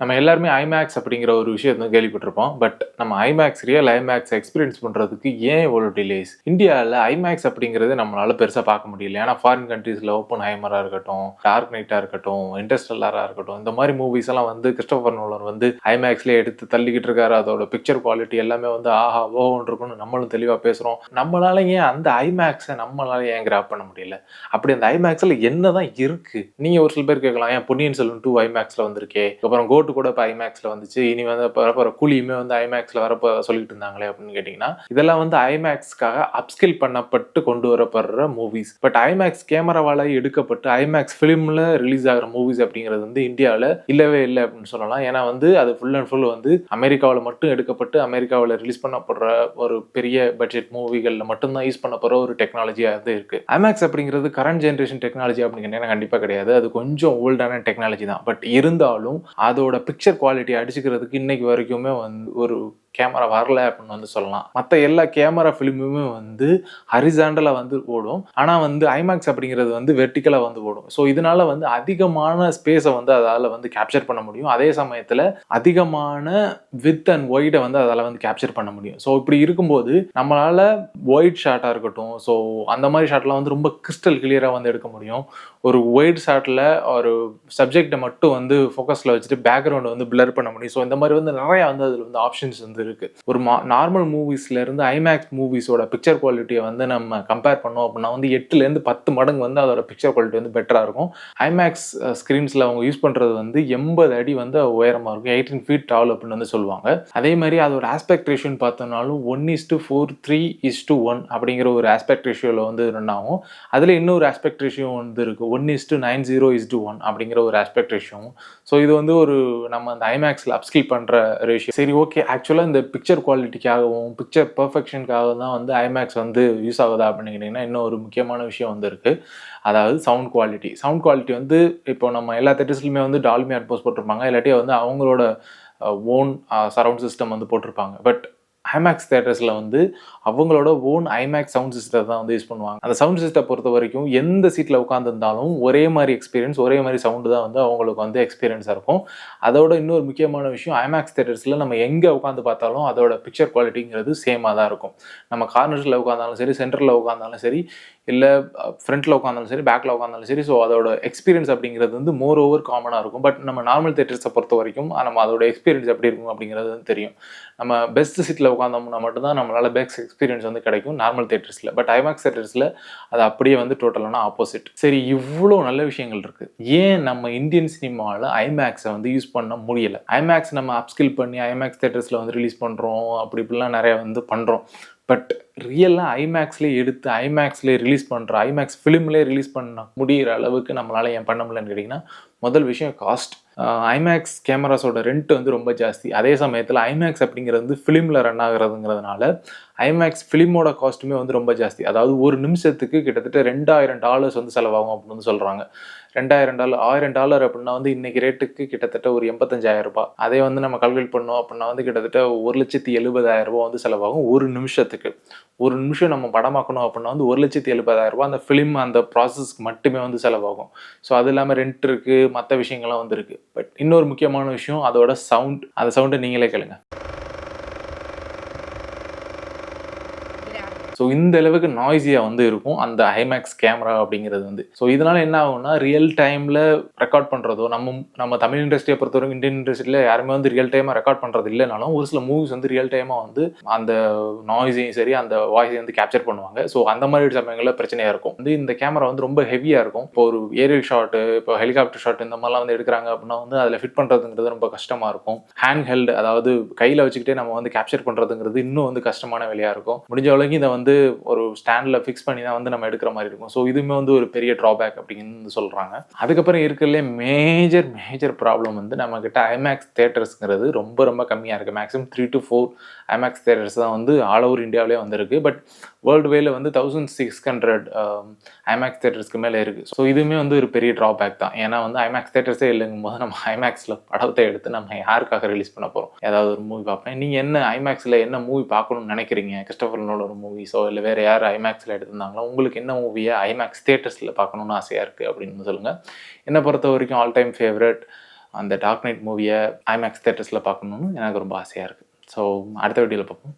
நம்ம எல்லாருமே ஐமேக்ஸ் அப்படிங்கிற ஒரு விஷயத்தை வந்து கேள்விப்பட்டிருப்போம். பட் நம்ம ஐமேக்ஸ் ரியல் ஐமேக்ஸ் எக்ஸ்பீரியன்ஸ் பண்ணுறதுக்கு ஏன் இவ்வளோ டிலேஸ் இந்தியாவில் ஐமேக்ஸ் அப்படிங்கிறது நம்மளால பெருசாக பார்க்க முடியல. ஏன்னா ஃபாரின் கண்ட்ரீஸில் ஓப்பன் ஹைமராக இருக்கட்டும் டார்க் நைட்டாக இருக்கட்டும் இன்டர்ஸ்டல்லாராக இருக்கட்டும் இந்த மாதிரி மூவிஸ் எல்லாம் வந்து கிறிஸ்டோபர் நோலர் வந்து ஐமேக்ஸ்லேயே எடுத்து தள்ளிக்கிட்டு இருக்காரு. அதோட பிக்சர் குவாலிட்டி எல்லாமே வந்து ஆஹா ஓஹோன்னு இருக்கும்னு நம்மளும் தெளிவாக பேசுகிறோம் நம்மளால ஏன் அந்த ஐமேக்ஸை நம்மளால ஏன் கிராப் பண்ண முடியல? அப்படி அந்த ஐமேக்ஸில் என்ன தான் இருக்குது நீங்கள் ஒரு சில பேர் கேட்கலாம் ஏன் பொன்னியின் செல்வன் டூ ஐமேக்ஸில் வந்திருக்கே. அப்புறம் கோட்டு கூட இப்போ ஐமேக்ஸில் வந்துச்சு. இனி வந்து வரப்போகிற கூலியுமே வந்து ஐமேக்ஸில் வரப்போ சொல்லிட்டு இருந்தாங்களே அப்படின்னு கேட்டிங்கன்னா இதெல்லாம் வந்து ஐமேக்ஸ்க்காக அப்ஸ்கில் பண்ணப்பட்டு கொண்டு வரப்படுற மூவிஸ் பட் ஐமேக்ஸ் கேமராவால் எடுக்கப்பட்டு ஐமேக்ஸ் ஃபிலிமில் ரிலீஸ் ஆகிற மூவிஸ் அப்படிங்கிறது வந்து இந்தியாவில் இல்லவே இல்லை அப்படின்னு சொல்லலாம். ஏன்னா வந்து அது ஃபுல் அண்ட் ஃபுல் வந்து அமெரிக்காவில் மட்டும் எடுக்கப்பட்டு அமெரிக்காவில் ரிலீஸ் பண்ணப்படுற ஒரு பெரிய பட்ஜெட் மூவிகளில் மட்டும்தான் யூஸ் பண்ண போகிற ஒரு டெக்னாலஜியாக வந்து இருக்குது ஐமேக்ஸ் அப்படிங்கிறது கரண்ட் ஜென்ரேஷன் டெக்னாலஜி அப்படின்னு கேட்டீங்கன்னா கண்டிப்பாக கிடையாது. அது கொஞ்சம் ஓல்டான டெக்னாலஜி தான். பட் இருந்தாலும் அதோட பிக்சர் குவாலிட்டி அடிச்சுக்கிறதுக்கு இன்னைக்கு வரைக்குமே வந்து ஒரு கேமரா வரல அப்படின்னு வந்து சொல்லலாம். மற்ற எல்லா கேமரா ஃபிலிமுமே வந்து ஹரிசாண்டலாக வந்து ஓடும். ஆனால் வந்து ஐமேக்ஸ் அப்படிங்கிறது வந்து வெர்டிக்கலாக வந்து ஓடும். ஸோ இதனால வந்து அதிகமான ஸ்பேஸை வந்து அதால் வந்து கேப்சர் பண்ண முடியும். அதே சமயத்தில் அதிகமான வித் அண்ட் ஒயிட்டை வந்து அதால் வந்து கேப்சர் பண்ண முடியும். ஸோ இப்படி இருக்கும்போது நம்மளால் ஒயிட் ஷாட்டாக இருக்கட்டும். ஸோ அந்த மாதிரி ஷாட்லாம் வந்து ரொம்ப கிறிஸ்டல் கிளியராக வந்து எடுக்க முடியும். ஒரு ஒயிட் ஷாட்டில் ஒரு சப்ஜெக்டை மட்டும் வந்து ஃபோக்கஸில் வச்சுட்டு பேக்ரவுண்டை வந்து பிளர் பண்ண முடியும். ஸோ இந்த மாதிரி வந்து நிறையா வந்து அதில் வந்து ஆப்ஷன்ஸ் வந்து இருக்கு. ஒரு மா நார்மல் மூவிஸ்ல இருந்து ஐமேக்ஸ் மூவிஸோட பிக்சர் குவாலிட்டியை வந்து நம்ம கம்பேர் பண்ணோம் அப்படின்னா வந்து எட்டுலேருந்து பத்து மடங்கு வந்து அதோட பிக்சர் குவாலிட்டி வந்து பெட்டராக இருக்கும். ஐமேக்ஸ் ஸ்க்ரீன்ஸில் அவங்க யூஸ் பண்ணுறது வந்து எண்பது அடி வந்து உயரமாக இருக்கும். எயிட்டீன் ஃபீட் டால் அப்படின்னு வந்து சொல்லுவாங்க. அதே மாதிரி அதோட ஆஸ்பெக்ட் ரேஷியோன்னு பார்த்தோம்னாலும் one is to four three is to one அப்படிங்கிற ஒரு ஆஸ்பெக்ட் ரேஷியோவில் வந்து ரன் ஆகும். அதில் இன்னொரு ஆஸ்பெக்ட் ரேஷியோ வந்து இருக்குது one is to nine zero is to one அப்படிங்கிற ஒரு ஆஸ்பெக்ட் ரேஷியோவும் ஸோ இது வந்து ஒரு நம்ம அந்த ஐமேக்ஸில் அப்ஸ்கில் பண்ணுற ரேஷியோ சரி ஓகே ஆக்சுவலாக இந்த இந்த பிக்சர் குவாலிட்டிக்காகவும் பிக்சர் பர்ஃபெக்ஷனுக்காக தான் வந்து ஐமேக்ஸ் வந்து யூஸ் ஆகுதா அப்படின்னு கேட்டிங்கன்னா இன்னும் ஒரு முக்கியமான விஷயம் வந்து இருக்குது அதாவது சவுண்ட் குவாலிட்டி சவுண்ட் குவாலிட்டி வந்து இப்போ நம்ம எல்லா தேட்டர்ஸ்லையுமே வந்து டால்மி அட்போஸ் போட்டிருப்பாங்க. இல்லாட்டி வந்து அவங்களோட ஓன் சரவுண்ட் சிஸ்டம் வந்து போட்டிருப்பாங்க. பட் ஐமேக்ஸ் தேட்டர்ஸில் வந்து அவங்களோட ஓன் ஐமேக்ஸ் சவுண்ட் சிஸ்டத்தை தான் வந்து யூஸ் பண்ணுவாங்க. அந்த சவுண்ட் சிஸ்டத்தை பொறுத்த வரைக்கும் எந்த சீட்டில் உட்காந்துருந்தாலும் ஒரே மாதிரி எக்ஸ்பீரியன்ஸ் ஒரே மாதிரி சவுண்டு தான் வந்து அவங்களுக்கு வந்து எக்ஸ்பீரியன்ஸாக இருக்கும். அதோட இன்னொரு முக்கியமான விஷயம் ஐமேக்ஸ் தேட்டர்ஸில் நம்ம எங்கே உட்காந்து பார்த்தாலும் அதோட பிக்சர் குவாலிட்டிங்கிறது சேமாக தான் இருக்கும். நம்ம கார்னர்ஸில் உட்காந்தாலும் சரி சென்டரில் உட்காந்தாலும் சரி இல்லை ஃப்ரண்ட்டில் உட்காந்தாலும் சரி பேக்கில் உட்காந்தாலும் சரி ஸோ அதோட எக்ஸ்பீரியன்ஸ் அப்படிங்கிறது வந்து மோர் ஓவர் காமனாக இருக்கும். பட் நம்ம நார்மல் தேட்டர்ஸை பொறுத்த வரைக்கும் நம்ம அதோட எக்ஸ்பீரியன்ஸ் எப்படி இருக்கும் அப்படிங்கிறது தெரியும். நம்ம பெஸ்ட் சீட்டில் உட்காந்து உட்காந்தோம்னா மட்டும்தான் நம்மளால் பெஸ்ட் எக்ஸ்பீரியன்ஸ் வந்து கிடைக்கும் நார்மல் தேட்டர்ஸில் பட் ஐமேக்ஸ் தேட்டர்ஸில் அது அப்படியே வந்து டோட்டலான ஆப்போசிட் சரி இவ்வளோ நல்ல விஷயங்கள் இருக்குது ஏன் நம்ம இந்தியன் சினிமாவில் ஐமேக்ஸை வந்து யூஸ் பண்ண முடியலை? ஐமேக்ஸ் நம்ம அப்ஸ்கில் பண்ணி ஐமேக்ஸ் தேட்டர்ஸில் வந்து ரிலீஸ் பண்ணுறோம் அப்படி இப்படிலாம் நிறைய வந்து பண்ணுறோம் பட் ரியலாக ஐமேக்ஸ்லேயே எடுத்து ஐமேக்ஸ்லேயே ரிலீஸ் பண்ணுற ஐமேக்ஸ் ஃபிலிம்லேயே ரிலீஸ் பண்ண முடிகிற அளவுக்கு நம்மளால் ஏன் பண்ண முடியலன்னு கேட்டிங்கன்னா முதல் விஷயம் காஸ்ட் ஐமேக்ஸ் கேமராஸோட ரெண்ட் வந்து ரொம்ப ஜாஸ்தி. அதே சமயத்தில் ஐமேக்ஸ் அப்படிங்கிறது வந்து ஃபிலிமில் ரன் ஆகுறதுங்கிறதுனால ஐமேக்ஸ் ஃபிலிமோட காஸ்ட்டுமே வந்து ரொம்ப ஜாஸ்தி. அதாவது ஒரு நிமிஷத்துக்கு கிட்டத்தட்ட ரெண்டாயிரம் டாலர்ஸ் வந்து செலவாகும் அப்படின்னு சொல்கிறாங்க ரெண்டாயிரம் டாலர் ஆயிரம் டாலர் அப்படின்னா வந்து இன்னைக்கு ரேட்டுக்கு கிட்டத்தட்ட ஒரு எண்பத்தஞ்சாயிரம் ரூபாய். அதே வந்து நம்ம கல்குலேட் பண்ணோம் அப்படின்னா வந்து கிட்டத்தட்ட ஒரு லட்சத்தி எழுபதாயிரம் ரூபாய் வந்து செலவாகும் ஒரு நிமிஷத்துக்கு. ஒரு நிமிஷம் நம்ம படமாக்கணும் அப்படின்னா வந்து ஒரு லட்சத்தி எழுபதாயிரம் ரூபாய் அந்த ஃபிலிம் அந்த ப்ராசஸ்க்கு மட்டுமே வந்து செலவாகும். ஸோ அது இல்லாமல் ரெண்ட் இருக்குது மற்ற விஷயங்கள்லாம் வந்து இருக்குது பட் இன்னொரு முக்கியமான விஷயம் அதோட சவுண்ட் அந்த சவுண்டை நீங்களே கேளுங்க. ஸோ இந்த அளவுக்கு நாய்ஸியாக வந்து இருக்கும் அந்த ஹைமேக்ஸ் கேமரா அப்படிங்கிறது வந்து. ஸோ இதனால என்ன ஆகும்னா ரியல் டைமில் ரெக்கார்ட் பண்ணுறதோ நம்ம நம்ம தமிழ் இண்டஸ்ட்ரியை பொறுத்தவரைக்கும் இந்தியன் இண்டஸ்ட்ரியில் யாருமே வந்து ரியல் டைமாக ரெக்கார்ட் பண்ணுறது இல்லைனாலும் ஒரு சில மூவிஸ் வந்து ரியல் டைமாக வந்து அந்த நாய்ஸையும் சரி அந்த வாய்ஸையும் வந்து கேப்சர் பண்ணுவாங்க. ஸோ அந்த மாதிரி சமயங்களில் பிரச்சனையாக இருக்கும். வந்து இந்த கேமரா வந்து ரொம்ப ஹெவியாக இருக்கும். இப்போ ஒரு ஏரியல் ஷாட்டு இப்போ ஹெலிகாப்டர் ஷாட் இந்த மாதிரிலாம் வந்து எடுக்கிறாங்க அப்படின்னா வந்து அதில் ஃபிட் பண்ணுறதுங்கிறது ரொம்ப கஷ்டமாக இருக்கும். ஹேண்ட் ஹெல்டு அதாவது கையில் வச்சுக்கிட்டே நம்ம வந்து கேப்சர் பண்ணுறதுங்கிறது இன்னும் வந்து கஷ்டமான வேலையாக இருக்கும். முடிஞ்ச அளவுக்கு இதை வந்து வந்து ஒரு ஸ்டாண்டில் ஃபிக்ஸ் பண்ணி தான் வந்து நம்ம எடுக்கிற மாதிரி இருக்கும். ஸோ இதுவுமே வந்து ஒரு பெரிய ட்ராபேக் அப்படின்னு சொல்கிறாங்க அதுக்கப்புறம் இருக்கிறதுலே மேஜர் மேஜர் ப்ராப்ளம் வந்து நம்மக்கிட்ட ஐமேக்ஸ் தேட்டர்ஸ்ங்கிறது ரொம்ப ரொம்ப கம்மியாக இருக்குது maximum three to four IMAX theatres தான் வந்து ஆல் ஓவர் இந்தியாவிலே வந்திருக்கு. பட் வேர்ல்டு வேல வந்து தௌசண்ட் சிக்ஸ் ஹண்ட்ரட் ஐமேக்ஸ் தேட்டர்ஸ்க்கு மேலே இருக்குது ஸோ இதுவுமே வந்து ஒரு பெரிய ட்ராபேக் தான். ஏன்னா வந்து ஐமேக்ஸ் தேட்டர்ஸே இல்லைங்கும் போது நம்ம ஐமேக்ஸில் படத்தை எடுத்து நம்ம யாருக்காக ரிலீஸ் பண்ண போகிறோம் ஏதாவது ஒரு மூவி பார்ப்பேன் நீங்கள் என்ன ஐமேக்ஸில் என்ன மூவி பார்க்கணும்னு நினைக்கிறீங்க? கிறிஸ்டபர்னோட ஒரு மூவிஸ் இல்லை வேறு யார் ஐமேக்ஸில் எடுத்திருந்தாங்களோ உங்களுக்கு என்ன மூவியை ஐமேக்ஸ் தேட்டர்ஸில் பார்க்கணுன்னு ஆசையாக இருக்குது அப்படின்னு சொல்லுங்கள் என்னை பொறுத்த வரைக்கும் ஆல் டைம் ஃபேவரட் அந்த டார்க் நைட் மூவியை ஐமேக்ஸ் தேட்டர்ஸில் பார்க்கணுன்னு எனக்கு ரொம்ப ஆசையாக இருக்குது ஸோ அடுத்த வீடியோவில் பார்ப்போம்.